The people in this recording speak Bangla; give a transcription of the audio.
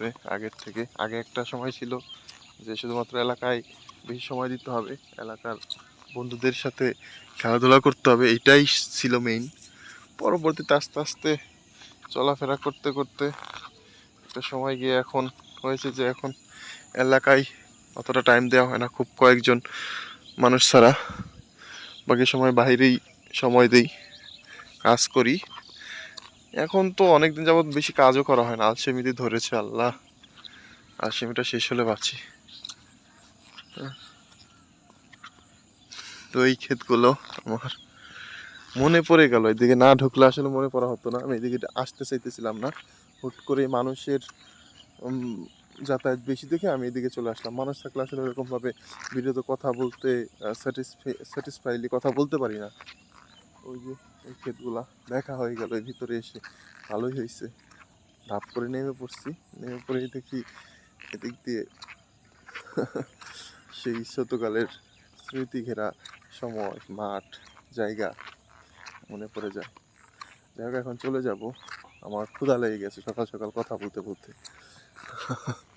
গেছে আগের থেকে। আগে একটা সময় ছিল যে শুধুমাত্র এলাকায় বেশি সময় দিতে হবে, এলাকার বন্ধুদের সাথে খেলাধুলা করতে হবে এটাই ছিল মেইন পরবর্তীতে আস্তে আস্তে চলাফেরা করতে করতে একটা সময় গিয়ে এখন হয়েছে যে এখন এলাকায় অতটা টাইম দেওয়া হয় না, খুব কয়েকজন মানুষ ছাড়া। বাকি সময় বাইরেই সময় দেই, কাজ করি। এখন তো অনেকদিন যাবত বেশি কাজও করা হয় না। আলসেমিতে ধরেছে আল্লাহ। আলসেমিটা শেষ হলে বাঁচি। হ্যাঁ। তো এই ক্ষেতগুলো আমার মনে পড়ে গেল। এদিকে না ঢুকলে আসলে মনে পড়া হতো না। আমি এদিকে আসতে চাইতেছিলাম না। হুট করে মানুষের যাতায়াত বেশি দেখে আমি এদিকে চলে আসলাম। মানুষ থাকলে আসলে ওরকমভাবে ভিডিওতে কথা বলতে স্যাটিসফাই স্যাটিসফাইলি কথা বলতে পারি না। ওই যে, এই ক্ষেতগুলা দেখা হয়ে গেল ভিতরে এসে ভালোই হয়েছে। ধাপ করে নেমে পড়ছি, নেমে পড়ে দেখি এদিক দিয়ে সেই শতকালের স্মৃতি ঘেরা সময়, মাঠ, জায়গা মনে পড়ে যায়। যাই হোক, এখন চলে যাব। আমার ক্ষুধা লেগে গেছে সকাল সকাল কথা বলতে বলতে।